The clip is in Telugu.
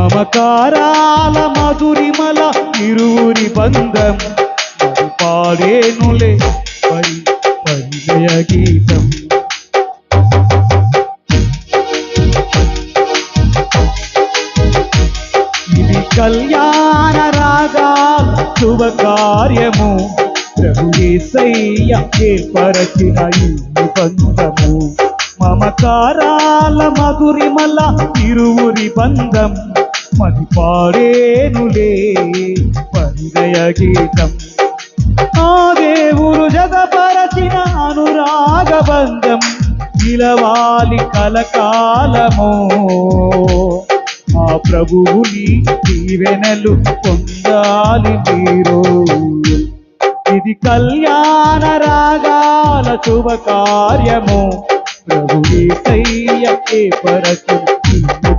మమకారాల మధురిమల ఇరువురి బంధం అది పాడేనులే పరి పరిచయ గీతం. ఇది కళ్యాణ రాగాల శుభ కార్యము. ప్రభు ఏర్పరచిన ఈ బంధము మమకారాల మధురిమల ఇరువురి బంధం మది పాడేనులే. పరిదయ గీతం. ఆ దేవుడు జగపరచిన అనురాగ బంధం నిలవాలి కలకాలము. మా ప్రభువుని దీవెనలు పొందాలి మీరు. ఇది కళ్యాణ రాగాల శుభ కార్యము ప్రభు ఏసయ్య ఏ పరచు